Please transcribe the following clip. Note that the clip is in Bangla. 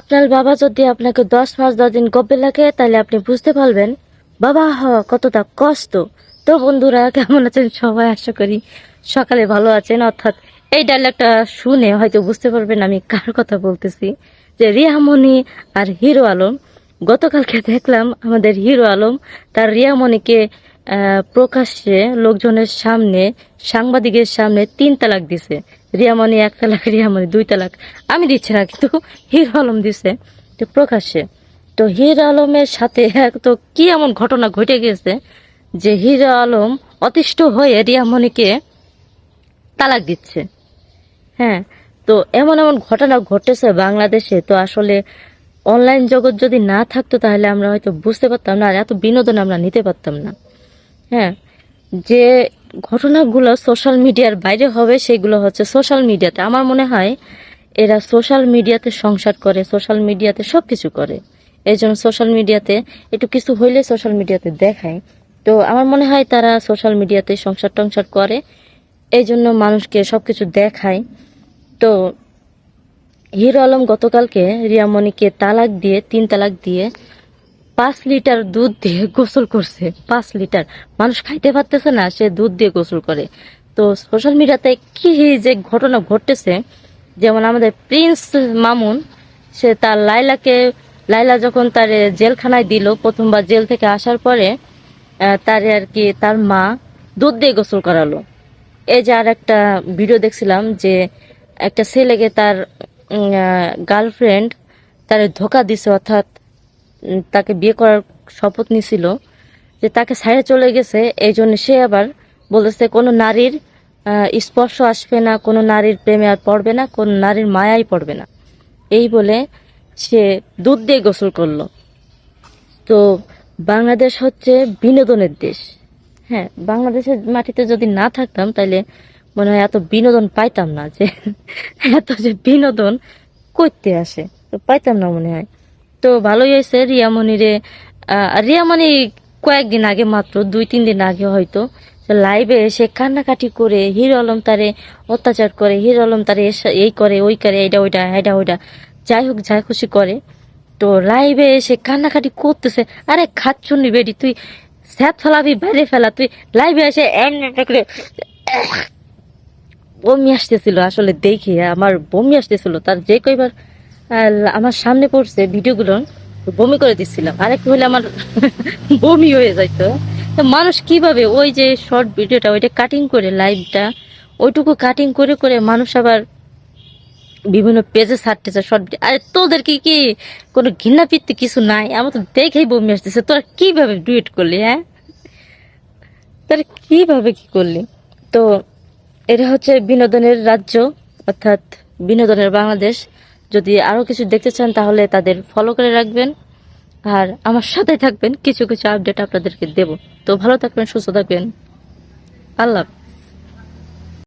আপনার বাবা যদি আপনাকে দশ মাস, দশ দিন গব্বে লাগে, তাহলে আপনি বুঝতে পারবেন, বাবা হ কতটা কষ্ট। তো বন্ধুরা, কেমন আছেন সবাই? আশা করি সকালে ভালো আছেন। অর্থাৎ এই ডায়লগটা শুনে হয়তো বুঝতে পারবেন আমি কার কথা বলতেছি। যে রিয়ামণি আর হিরো আলম, গতকালকে দেখলাম আমাদের হিরো আলম তার রিয়ামণিকে প্রকাশ্যে লোকজনের সামনে, সাংবাদিকের সামনে তিন তালাক দিছে। রিয়ামণি এক তালাক, রিয়ামণি দুই তালাক। আমি দিচ্ছি না, কিন্তু হিরো আলম দিছে তো প্রকাশ্যে। তো হিরো আলমের সাথে তো কি এমন ঘটনা ঘটে গেছে যে হিরো আলম অতিষ্ঠ হয়ে রিয়ামণিকে তালাক দিচ্ছে? হ্যাঁ তো এমন এমন ঘটনা ঘটেছে বাংলাদেশে। তো আসলে অনলাইন জগৎ যদি না থাকতো তাহলে আমরা হয়তো বুঝতে পারতাম না আর এত বিনোদন আমরা নিতে পারতাম না। হ্যাঁ যে ঘটনাগুলো সোশ্যাল মিডিয়ার বাইরে হবে, সেগুলো হচ্ছে সোশ্যাল মিডিয়াতে আমার মনে হয় এরা সোশ্যাল মিডিয়াতে সংসার করে সোশ্যাল মিডিয়াতে সব কিছু করে। এই জন্য সোশ্যাল মিডিয়াতে একটু কিছু হইলে সোশ্যাল মিডিয়াতে দেখায়। তো আমার মনে হয় তারা সোশ্যাল মিডিয়াতে সংসার টংসার করে, এই জন্য মানুষকে সব কিছু দেখায়। তো হিরো আলম গতকালকে রিয়ামণিকে তালাক দিয়ে, তিন তালাক দিয়ে পাঁচ লিটার দুধ দিয়ে গোসল করছে, পাঁচ লিটার। মানুষ খাইতে পারতেছে না, সে দুধ দিয়ে গোসল করে। তো সোশ্যাল মিডিয়াতে কি যে ঘটনা ঘটতেছে, যেমন আমাদের প্রিন্স মামুন, সে তার লাইলাকে লাইলা যখন তার জেলখানায় দিল, প্রথমবার জেল থেকে আসার পরে তারে আর কি, তার মা দুধ দিয়ে গোসল করালো। এই যে আর একটা ভিডিও দেখছিলাম যে একটা ছেলেকে তার গার্লফ্রেন্ড তার ধোকা দিছে, অর্থাৎ তাকে বিয়ে করার শপথ নিছিল যে তাকে ছাড়ে চলে গেছে। এই জন্য সে আবার বলতেছে, কোনো নারীর স্পর্শ আসবে না, কোনো নারীর প্রেমে আর পড়বে না, কোনো নারীর মায়াই পড়বে না। এই বলে সে দুধ দিয়ে গোসল করল। তো বাংলাদেশ হচ্ছে বিনোদনের দেশ। হ্যাঁ বাংলাদেশের মাটিতে যদি না থাকতাম তাহলে মনে হয় এত বিনোদন পাইতাম না যে, এত যে বিনোদন করতে আসে। তো পাইতাম না মনে হয়। তো ভালোই হয়েছে রিয়ামণিরে। রিয়ামণি কয়েকদিন আগে মাত্র দুই তিন দিন আগে হয়তো লাইভে এসে কান্নাকাটি করে হিরো আলম তারে অত্যাচার করে হিরো আলম তারে এই করে ওই করে এইটা ওইটা এটা ওইটা যাই হোক যা খুশি করে। তো লাইভে এসে কান্নাকাটি করতেছে আরে খাচ্ছুনি বেডি তুই স্যাপ ফেলাবি বাইরে ফেলা তুই লাইভে এসে করে বমি আসতেছিল আসলে দেখে আমার বমি আসতেছিল তার যে কয়বার আহ, আমার সামনে পড়ছে ভিডিওগুলো বমি করে দিচ্ছিলাম আরেকটু হলে আমার বমি হয়ে যাইতো। তো মানুষ কীভাবে ওই যে শর্ট ভিডিওটা, ওইটা কাটিং করে লাইভটা ওইটুকু কাটিং করে করে মানুষ আবার বিভিন্ন পেজে ছাড়তেছে শর্ট ভিডিও আরে তোদের কি কোনো ঘৃণা পিত্তি কিছু নাই? আমার তো দেখেই বমি আসতেছে। তোরা কীভাবে ডুয়েট করলি হ্যাঁ? তোরা কীভাবে কি করলি? তো এটা হচ্ছে বিনোদনের রাজ্য, অর্থাৎ বিনোদনের বাংলাদেশ। যদি আরও কিছু দেখতে চান, তাহলে তাদের ফলো করে রাখবেন। আর আমার সাথে থাকবেন। কিছু কিছু আপডেট আপনাদেরকে দেব। তো ভালো থাকবেন, সুস্থ থাকবেন। আল্লাহ।